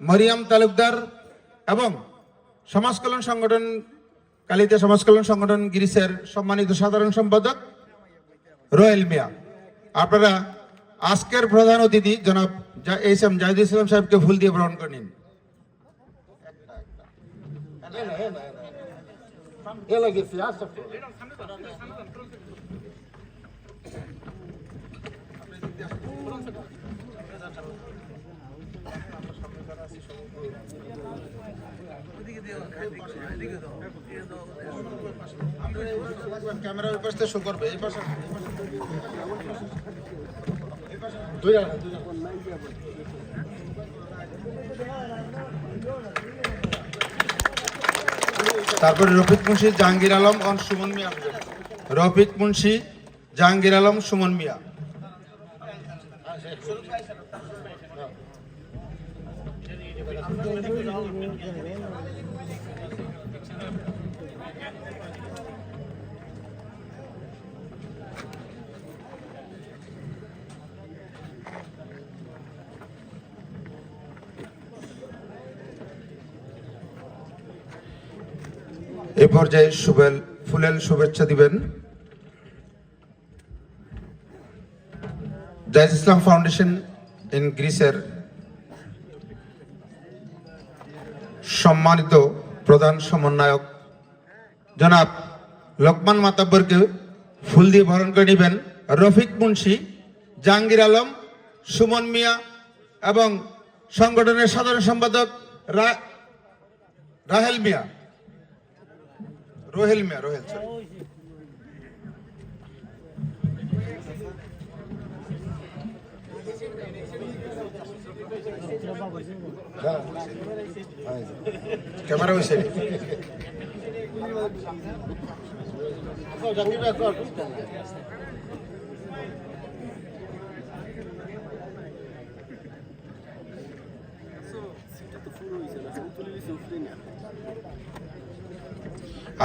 মরিয়াম তালুকদার এবং সমাজ কল্যাণ সংগঠন, কালিতে সমাজ কল্যাণ সংগঠন গিরিশের সম্মানিত সাধারণ সম্পাদক রয়েল মিয়া। আপনারা আজকের প্রধান অতিথি জনাব এইচ এম জাহিদুল ইসলাম সাহেবকে ফুল দিয়ে গ্রহণ করে নিন। ক্যামেরা ওই পাশে শো করবে, এই পাশে। তারপরে রফিক মুন্সি, জাহাঙ্গীর আলম অন সুমন মিয়া। রফিক মুন্সি, জাহাঙ্গীর আলম, সুমন মিয়া। এ পর্যায়ে শুভেল ফুলেল শুভেচ্ছা দিবেন। জাহিদ ইসলাম ফাউন্ডেশন ইন গ্রিসের সম্মানিত প্রধান সমন্বয়ক। জনাব লোকমান মাতাব্বরকে ফুল দিয়ে বরণ করে নেবেন রফিক মুন্সি, জাহাঙ্গীর আলম, সুমন মিয়া এবং সংগঠনের সাধারণ সম্পাদক রাহেল মিয়া। রোহেল মিয়া, রোহেল ক্যামেরা সাইডে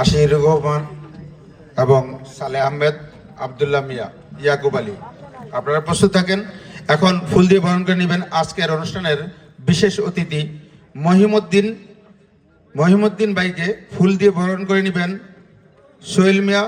আশির রহমান এবং সালে আহমেদ আবদুল্লাহ মিয়া, ইয়াকুব আলী। আপনারা প্রস্তুত থাকেন। এখন ফুল দিয়ে বরণ করে নেবেন আজকের অনুষ্ঠানের বিশেষ অতিথি মহিমুদ্দিন মহিমুদ্দিন ভাইকে ফুল দিয়ে বরণ করে নেবেন। সোহেল মিয়া